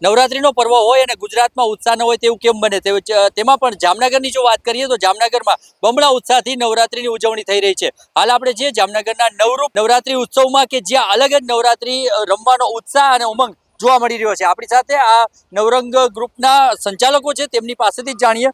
નવરાત્રીનો પર્વ હોય અને ગુજરાતમાં ઉત્સાહ ન હોય તેવું કેમ બને? તેમાં પણ જામનગરની જો વાત કરીએ તો જામનગરમાં બમણા ઉત્સાહથી નવરાત્રીની ઉજવણી થઈ રહી છે. હાલ આપણે જે જામનગરના નવરૂપ નવરાત્રી ઉત્સવમાં કે જ્યાં અલગ જ નવરાત્રી રમવાનો ઉત્સાહ અને ઉમંગ જોવા મળી રહ્યો છે. આપણી સાથે આ નવરંગ ગ્રુપના સંચાલકો છે. તેમની પાસેથી જાણીએ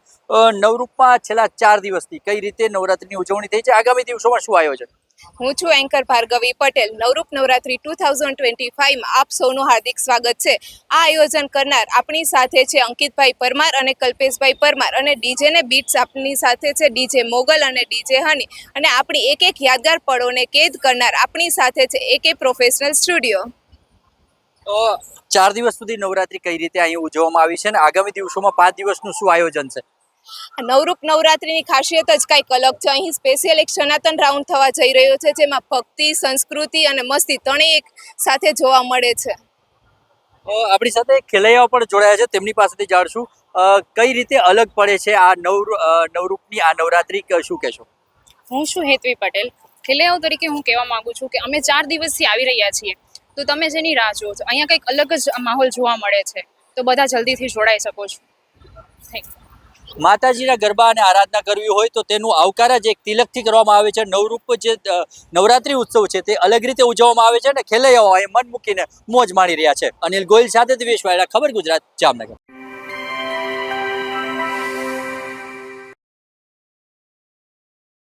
નવરૂપમાં છેલ્લા ચાર દિવસથી કઈ રીતે નવરાત્રીની ઉજવણી થઈ છે. આગામી દિવસોમાં શું આયોજન? હું છું anchor Bhargavi Patel. Navroop Navratri two thousand twenty ફાઇવમાં આપ સૌનું હાર્દિક સ્વાગત છે. આ આયોજન કરનાર આપણી સાથે છે અંકિતભાઈ પરમાર અને કલ્પેશભાઈ પરમાર અને ડીજેને બીટ્સ આપણી સાથે છે ડીજે મોગલ અને ડીજે હની. અને આપણી એક એક યાદગાર પળોને કેદ કરનાર આપણી સાથે છે એક એક પ્રોફેશનલ સ્ટુડિયો. ચાર દિવસ સુધી નવરાત્રી કઈ રીતે અહીં ઉજવવામાં આવી છે અને આગામી દિવસોમાં પાંચ દિવસનું શું આયોજન છે? નવરૂપ નવરાત્રિની ખાસિયત જ કંઈક અલગ છે. અહીં સ્પેશિયલ એક સનાતન રાઉન્ડ થવા જઈ રહ્યો છે જેમાં ભક્તિ સંસ્કૃતિ અને મસ્તી ત્રણેય એક સાથે જોવા મળે છે. આપણી સાથે ખેલૈયાઓ પણ જોડાયા છે તેમની પાસેથી જાણશું કઈ રીતે અલગ પડે છે આ નવ અ, નવરૂપની આ નવરાત્રી ક- શું કહેશો? હું શું હેતવી પટેલ? ખેલૈયાઓ તરીકે હું કહેવા માગું છું કે અમે ચાર દિવસથી આવી રહ્યા છીએ. તો તમે જેની રાહ જુઓ છો અહીંયા કંઈક અલગ જ માહોલ જોવા મળે છે. તો બધા જલ્દીથી જોડાઈ શકો છો. થેન્ક માતાજીના ગરબા અને આરાધના કરવી હોય તો તેનું આવકાર જ એક તિલકથી કરવામાં આવે છે. નવરૂપ જે નવરાત્રી ઉત્સવ છે તે અલગ રીતે ઉજવવામાં આવે છે અને ખેલૈયાઓ અહીં મન મૂકીને મોજ માણી રહ્યા છે. અનિલ ગોયલ સાથે દિવેશ વાયડા, ખબર ગુજરાત, જામનગર.